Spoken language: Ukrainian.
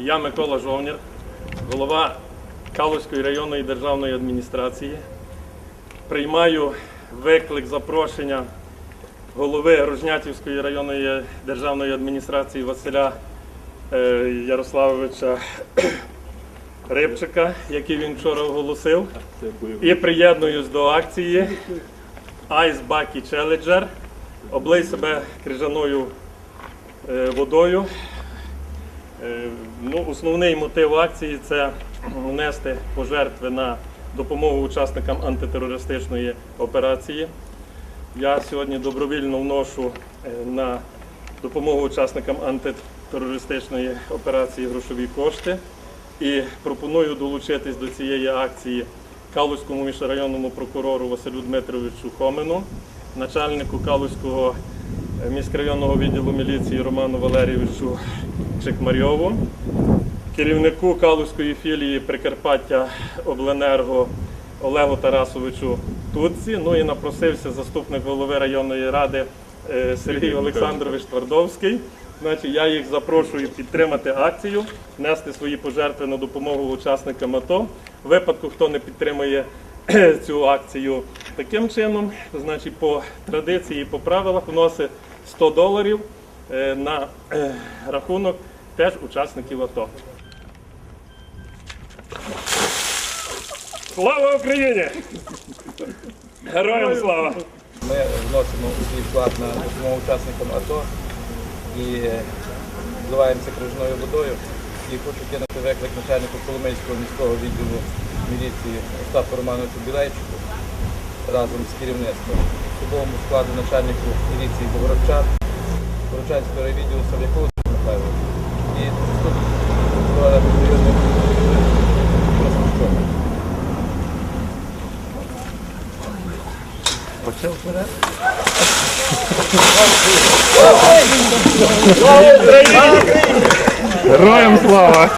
Я Микола Жовнір, голова Калузької районної державної адміністрації. Приймаю виклик запрошення голови Рожнятівської районної державної адміністрації Василя е, Ярославовича Рибчика, який він вчора оголосив. І приєднуюсь до акції Ice Bucky Challenger. Облий себе крижаною е, водою. Е, Ну, основний мотив акції це внести пожертви на допомогу учасникам антитерористичної операції. Я сьогодні добровільно вношу е, на допомогу учасникам антитерористичної операції грошові кошти і пропоную долучитись до цієї акції Калузькому міжрайонному прокурору Василю Дмитровичу Хомину, начальнику Калузького міськрайонного відділу міліції Роману Валерійовичу Чекмарьову, керівнику Калузької філії Прикарпаття Обленерго Олегу Тарасовичу Тутці. Ну і напросився заступник голови районної ради е, Сергій Олександрович Твардовський. Значить, я їх запрошую підтримати акцію, внести свої пожертви на допомогу учасникам АТО. В випадку, хто не підтримує цю акцію таким чином, значить, по традиції, по правилах вносить 100 доларів е, на е, рахунок теж учасників АТО. Слава Україні! Героям слава! Ми вносимо свій вклад на допомогу учасникам АТО і вливаємося крижною водою. І хочу кинути виклик начальнику Коломийського міського відділу міліції Остапу Романовичу Білейчику разом з керівництвом. Особовому складу начальнику міліції Богородчан, Богородчанського райвідділу Сав'якову Михайловичу і заступнику районних Красавчук. Героям слава!